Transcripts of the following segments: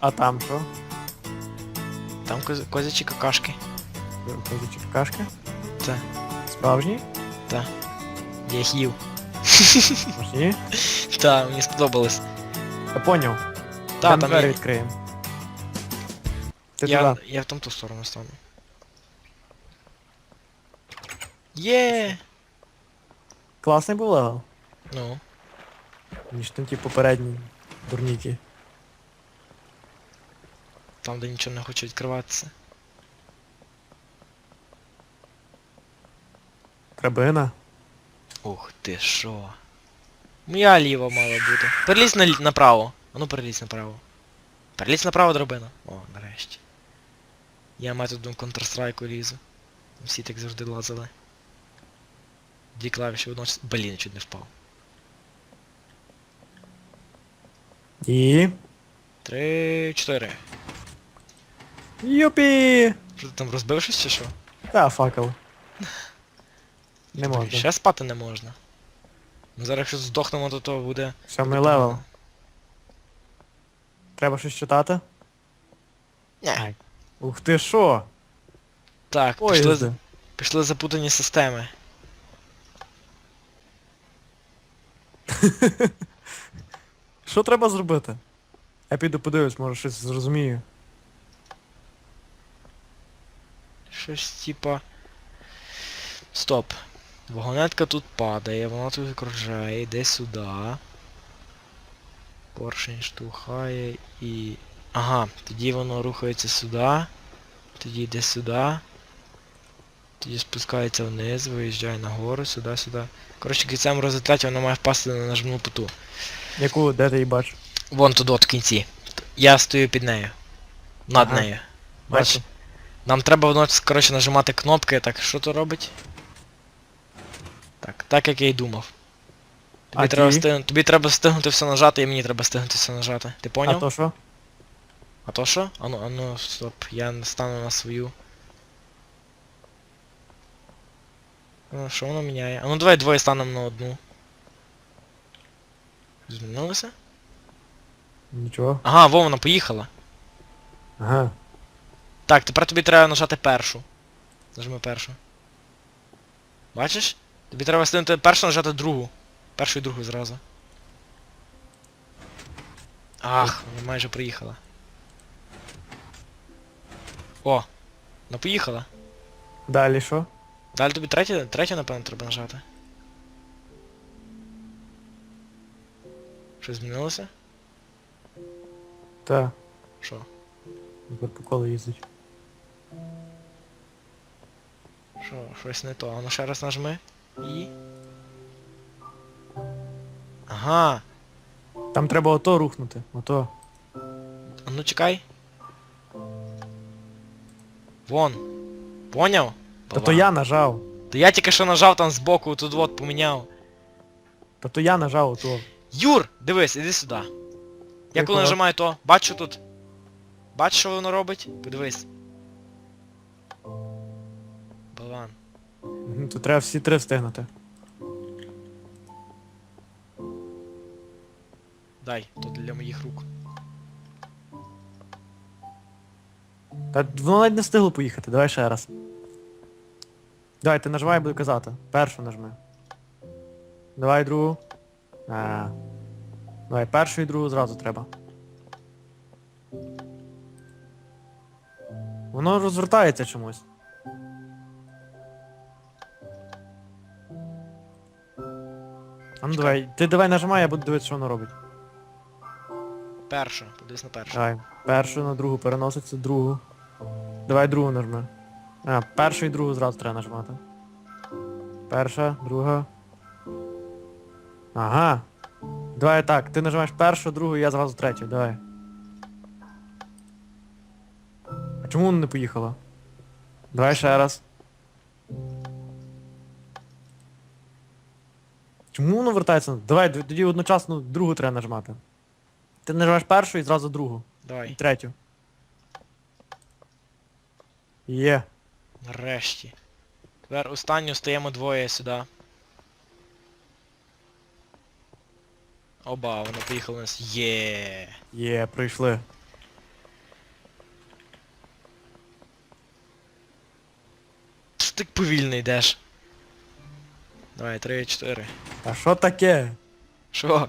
А там що? Там коз... козячі какашки. Козячі какашки? Це. Справжні? Я їх їв. Можні? Та, мені сподобалось. Я поняв. Та, там там двері є... відкриємо. Ти я, туди. я в там ту сторону стану. Є! Класний був левел, Ну. ніж там ті попередні дурніки. Там, де нічого не хоче відкриватися. Крабина. Ух ти що. Моя ліва мала бути. Перелізь на... направо. А ну перелізь направо. Перелізь направо, дробина. О, нарешті. Я методом Counter-Strike лізу. Всі так завжди лазили. Дві клавіші водночас. Блін, чуть не впав. І... Три, чотири. Юпі! Що ти там розбив щось чи що? Та, факел. Не можна. Ще спати не можна. Ну зараз якщо здохнемо, то то буде. Сьомий левел. Треба щось читати? Ні. Ух ти що? Так, пішли, Поїзди. пішли запутані системи. Що треба зробити? Я піду подивлюсь, може щось зрозумію. Щось типа. Стоп. Вагонетка тут падає, вона тут кружає, йде сюди. Поршень штовхає і... Ага, тоді воно рухається сюди. Тоді йде сюди. Тоді спускається вниз, виїжджає нагору, сюди, сюди. Коротше, в кінцевому результаті воно має впасти на нажмну путу. Яку, де ти її бачиш? Вон туди от в кінці. Я стою під нею. Над Ага. нею. Бач? Нам треба воно, коротше, нажимати кнопки, так що то робить? Так, так як я й думав. Тобі, А треба, ті? встигнути, тобі треба встигнути все нажати, і мені треба встигнути все нажати. Ти поняв? А то що? А то що? Ану, ану, стоп, я стану на свою. Ну, що воно міняє? Ану давай двоє станемо на одну. Змінилося? Нічого. Ага, во, вона поїхала. Ага. Так, тепер тобі треба нажати першу. Нажми першу. Бачиш? Тобі треба стинути першу нажати другу. Першу і другу зразу. Ах, вона майже приїхала. О! Ну поїхала. Далі що? Далі тобі третю, третю, напевно, треба нажати. Щось змінилося? Та. Що? Тепер по колу їздить. Що? Щось не то. А ну ще раз нажми. І. Ага. Там треба ото рухнути. Ото. А ну чекай. Вон. Поняв? Та то я нажав. Та я тільки що нажав там збоку, тут от поміняв. Та то я нажав ото. Юр, дивись, іди сюди. Я коли нажимаю то, бачу тут. Бачиш, що воно робить? Подивись. Мгм, То треба всі три встигнути. Дай, то для моїх рук. Та воно навіть не встигло поїхати, давай ще раз. Давай, ти нажимай, я буду казати. Першу нажми. Давай другу. А. Давай, першу і другу зразу треба. Воно розвертається чомусь. А ну давай, ти давай нажимай, я буду дивитися, що воно робить. Першу, подивись на першу. Давай, першу на другу переноситься, другу. Давай другу нажми. А, першу і другу зразу треба нажимати. Перша, друга. Ага. Давай так, ти нажимаєш першу, другу, і я зразу третю, давай. А чому воно не поїхало? Давай ще раз. Чому воно вертається? Давай, тоді одночасно другу треба нажимати. Ти нажимаєш першу і зразу другу. І Давай. третю. Є. Нарешті. Тепер останню стаємо двоє сюди. Оба, воно поїхало у нас. Є. Є, прийшли. Що ти так повільно йдеш? Давай, три, чотири. А що таке? Що?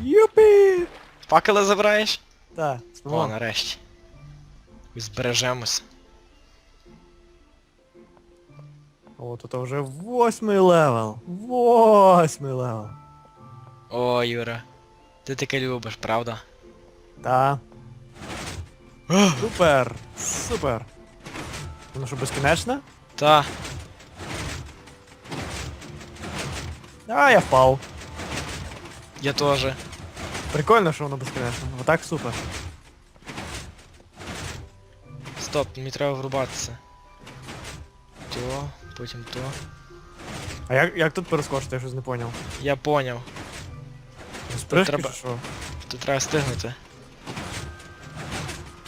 Юпі! Факели забираєш? Так, О, нарешті. І збережемось. О, тут вже восьмий левел. Восьмий левел. О, Юра. Ти таке любиш, правда? Та. Супер! Супер! Воно що безкінечне? Та. А, я впав. Я теж. Прикольно, що воно безкінечне. Отак супер. Стоп, мені треба врубатися. То, потім то. А як, як тут перескочити, я щось не поняв. Я поняв. З прыжки треба- чи що? Тут треба стигнути.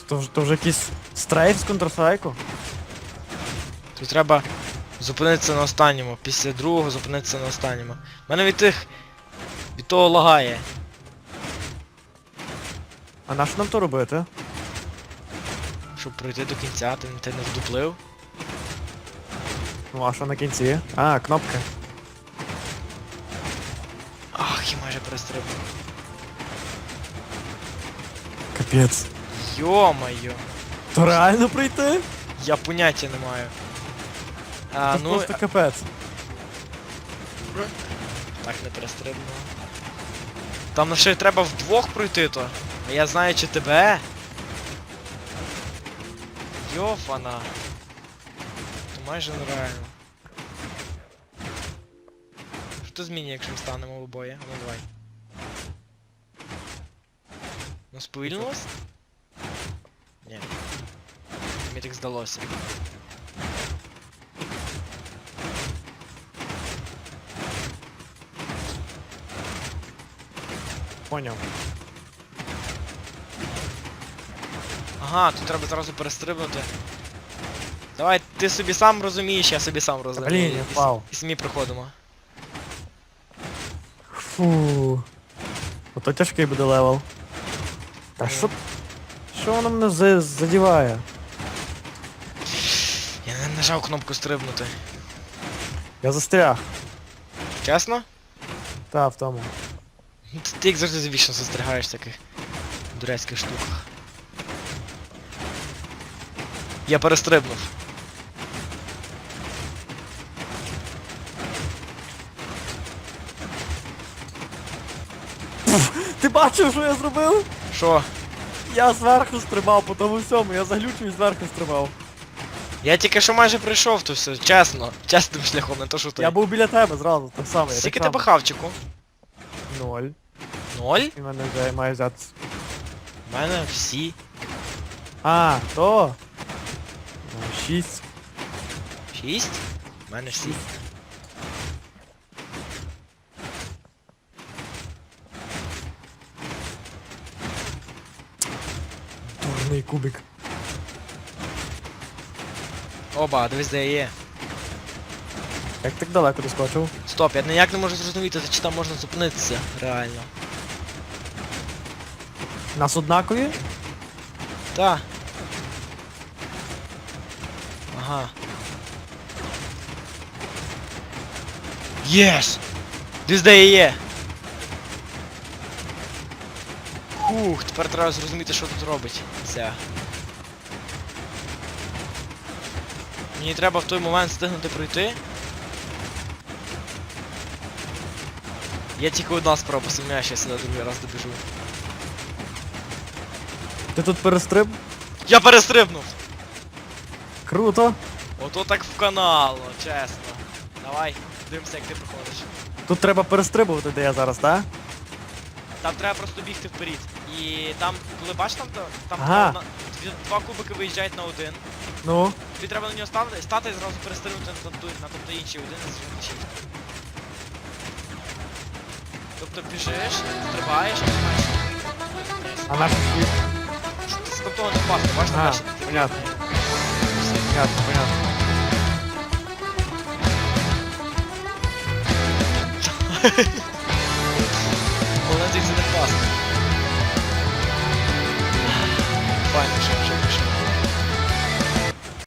То, вже- то вже якийсь стрейф з Counter-Strike? Тут треба зупинитися на останньому. Після другого зупинитися на останньому. У мене від тих. від того лагає. А на що нам то робити? Щоб пройти до кінця, ти, ти не вдуплив. Ну а що на кінці? А, кнопки. Ах, я майже перестрибнув. Капець. Йо-моє. То реально прийти? Я поняття не маю. А, Це ну, просто капець. так не перестрибнув. Там ще треба вдвох пройти то. А я знаю чи тебе. Йофана. То майже нереально. Що то змінює, якщо ми станемо в обоє? Ну давай. Ну сповільнилось? Ні. Мені так здалося. Поняв. Ага, тут треба зразу перестрибнути. Давай, ти собі сам розумієш, я собі сам розумію. Блін, я І с- впав. І самі проходимо. Фу. Ото тяжкий буде левел. Та що? Що воно мене за- задіває? Я не нажав кнопку стрибнути. Я застряг. Чесно? Та, в тому. Ну, Ти, ти як завжди вічно застерігаєш в таких дурецьких штуках. Я перестрибнув. Ти бачив, що я зробив? Що? Я зверху стрибав, по тому всьому, я заглючив і зверху стрибав. Я тільки що майже прийшов то все, чесно. Чесним шляхом, не то що ти. Я був біля тебе зразу, так само. Скільки тебе хавчику? Ноль. Ноль? І мене вже має взяти. У мене всі. А, то. Ну, Шість. Шість? У мене всі. Дурний кубик. Оба, дивись, де я є. Як так далеко доскочив? Стоп, я ніяк не можу зрозуміти, чи там можна зупинитися, реально. Нас однакові? Та. Ага. Єс! Десь де є. Ух, тепер треба зрозуміти, що тут робить. Ця. Мені треба в той момент встигнути пройти. Я тільки одна спроба що я сюди другий раз добіжу. Ти тут перестриб? Я перестрибнув! Круто. Ото так в канал, чесно. Давай, дивимося, як ти проходиш. Тут треба перестрибувати, де я зараз, так? Там треба просто бігти вперед. І там, коли бачиш там, там Ага. два, дві- два кубики виїжджають на один. Ну. Тобі треба на нього стати, стати і зразу перестрибнути на тобто, на тобто інший один і зажати shift. Тобто біжиш, стрибаєш, і. А наш світ. З тобто не впасти, бачиш, А, бачиш. понятно. Понятно, понятно. Головне тільки не впасти. Файно, що вже